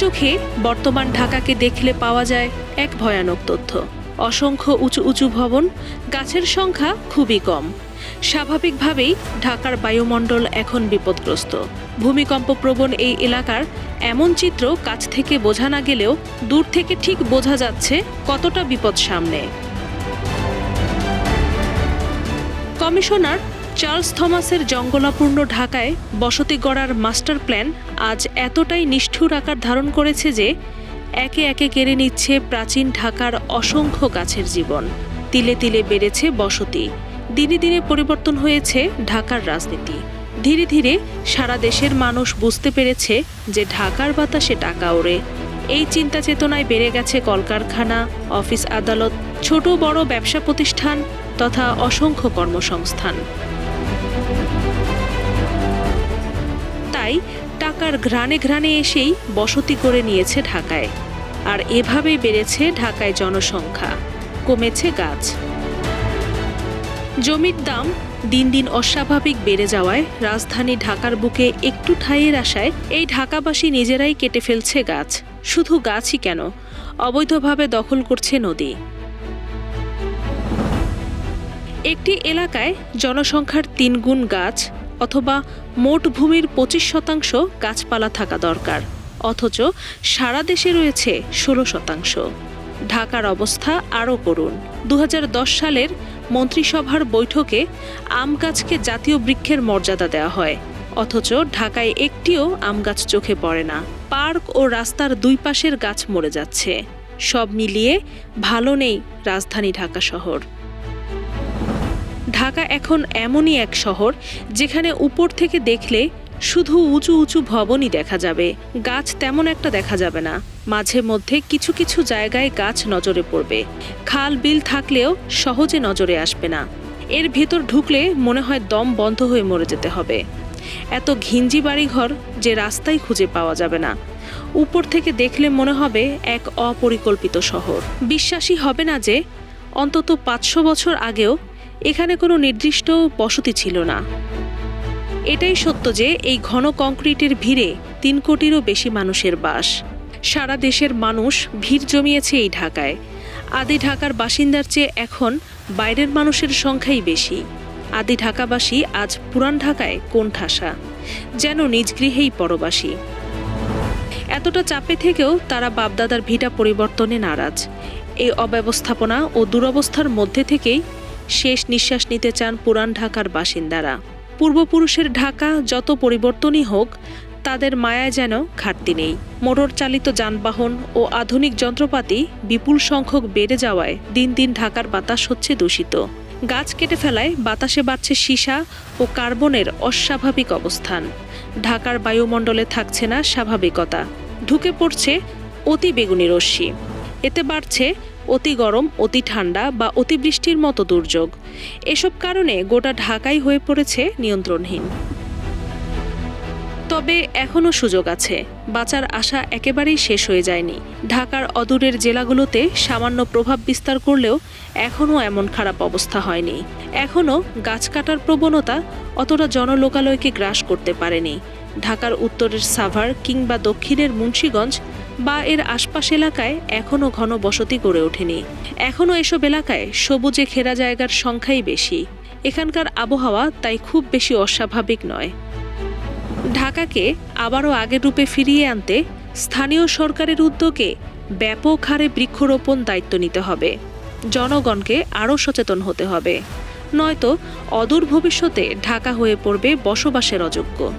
চোখে বর্তমান ঢাকাকে দেখলে পাওয়া যায় এক ভয়ানক তথ্য। অসংখ্য উঁচু উঁচু ভবন, গাছের সংখ্যা খুবই কম। স্বাভাবিকভাবেই ঢাকার বায়ুমণ্ডল এখন বিপদগ্রস্ত। ভূমিকম্প প্রবণ এই এলাকার এমন চিত্র কাছ থেকে বোঝা না গেলেও দূর থেকে ঠিক বোঝা যাচ্ছে কতটা বিপদ সামনে। কমিশনার চার্লস থমাসের জঙ্গলাপূর্ণ ঢাকায় বসতি গড়ার মাস্টার প্ল্যান আজ এতটাই নিষ্ঠুর আকার ধারণ করেছে যে একে একে কেড়ে নিচ্ছে প্রাচীন ঢাকার অসংখ্য গাছের জীবন। তিলে তিলে বেড়েছে বসতি। দিনে দিনে পরিবর্তন হয়েছে ঢাকার রাজনীতি। ধীরে ধীরে সারা দেশের মানুষ বুঝতে পেরেছে যে ঢাকার বাতাসে টাকা ওড়ে। এই চিন্তা চেতনায় বেড়ে গেছে কলকারখানা, অফিস আদালত, ছোট বড় ব্যবসা প্রতিষ্ঠান তথা অসংখ্য কর্মসংস্থান। তাই টাকার ঘ্রাণে ঘ্রাণে এসেই বসতি করে নিয়েছে ঢাকায়। আর এভাবেই বেড়েছে ঢাকায় জনসংখ্যা। কমেছে গাছ। জমির দাম দিন দিন অস্বাভাবিক বেড়ে যাওয়ায় রাজধানী ঢাকার বুকে একটু ঠাইয়ের আশায় এই ঢাকাবাসী নিজেরাই কেটে ফেলছে গাছ। শুধু গাছই কেন? অবৈধভাবে দখল করছে নদী। একটি এলাকায় জনসংখ্যার তিন গুণ গাছ অথবা মোট ভূমির পঁচিশ শতাংশ গাছপালা থাকা দরকার, অথচ সারা দেশে রয়েছে ষোলো শতাংশ। ঢাকার অবস্থা আরও করুন। দু হাজার দশ সালের মন্ত্রিসভার বৈঠকে আম গাছকে জাতীয় বৃক্ষের মর্যাদা দেওয়া হয়, অথচ ঢাকায় একটিও আম গাছ চোখে পড়ে না। পার্ক ও রাস্তার দুই পাশের গাছ মরে যাচ্ছে। সব মিলিয়ে ভালো নেই রাজধানী ঢাকা শহর। ঢাকা এখন এমনই এক শহর যেখানে উপর থেকে দেখলে শুধু উঁচু উঁচু ভবনই দেখা যাবে। গাছ তেমন একটা দেখা যাবে না। মাঝে মধ্যে কিছু কিছু জায়গায় গাছ নজরে পড়বে। খাল বিল থাকলেও সহজে নজরে আসবে না। এর ভেতর ঢুকলে মনে হয় দম বন্ধ হয়ে মরে যেতে হবে। এত ঘিঞ্জি বাড়িঘর যে রাস্তাই খুঁজে পাওয়া যাবে না। উপর থেকে দেখলে মনে হবে এক অপরিকল্পিত শহর। বিশ্বাসী হবে না যে অন্তত পাঁচশো বছর আগেও এখানে কোনো নির্দিষ্ট বসতি ছিল না। এটাই সত্য যে এই ঘন কংক্রিটের ভিড়ে তিন কোটিরও বেশি মানুষের বাস। সারা দেশের মানুষ ভিড় জমিয়েছে এই ঢাকায়। আদি ঢাকার বাসিন্দার চেয়ে এখন বাইরের মানুষের সংখ্যাই বেশি। আদি ঢাকাবাসী আজ পুরান ঢাকায় কোন ঠাসা যেন নিজ গৃহেই পরবাসী। এতটা চাপে থেকেও তারা বাপদাদার ভিটা পরিবর্তনে নারাজ। এই অব্যবস্থাপনা ও দুরবস্থার মধ্যে থেকেই শেষ নিঃশ্বাস নিতে চান পুরান ঢাকার বাসিন্দারা। পূর্বপুরুষের ঢাকা যত পরিবর্তনই হোক, তাদের মায়া যেন ঘাটতি নেই। মোটর চালিত যানবাহন ও আধুনিক যন্ত্রপাতি বিপুল সংখ্যক বেড়ে যাওয়ায় দিন দিন ঢাকার বাতাস হচ্ছে দূষিত। গাছ কেটে ফেলায় বাতাসে বাড়ছে সীসা ও কার্বনের অস্বাভাবিক অবস্থান। ঢাকার বায়ুমণ্ডলে থাকছে না স্বাভাবিকতা। ঢুকে পড়ছে অতি বেগুনি রশ্মি। এতে বাড়ছে অতি গরম, অতি ঠান্ডা বা অতিবৃষ্টির মতো দুর্যোগ। এসব কারণে গোটা ঢাকাই হয়ে পড়েছে নিয়ন্ত্রণহীন। তবে এখনও সুযোগ আছে। বাঁচার আশা একেবারেই শেষ হয়ে যায়নি। ঢাকার অদূরের জেলাগুলোতে সামান্য প্রভাব বিস্তার করলেও এখনও এমন খারাপ অবস্থা হয়নি। এখনও গাছ কাটার প্রবণতা অতটা জনলোকালয়কে গ্রাস করতে পারেনি। ঢাকার উত্তরের সাভার কিংবা দক্ষিণের মুন্সীগঞ্জ বা এর আশপাশ এলাকায় এখনও ঘন বসতি গড়ে ওঠেনি। এখনও এসব এলাকায় সবুজে ঘেরা জায়গার সংখ্যাই বেশি। এখানকার আবহাওয়া তাই খুব বেশি অস্বাভাবিক নয়। ঢাকাকে আবারও আগের রূপে ফিরিয়ে আনতে স্থানীয় সরকারের উদ্যোগে ব্যাপক হারে বৃক্ষরোপণ দায়িত্ব নিতে হবে। জনগণকে আরও সচেতন হতে হবে। নয়তো অদূর ভবিষ্যতে ঢাকা হয়ে পড়বে বসবাসের অযোগ্য।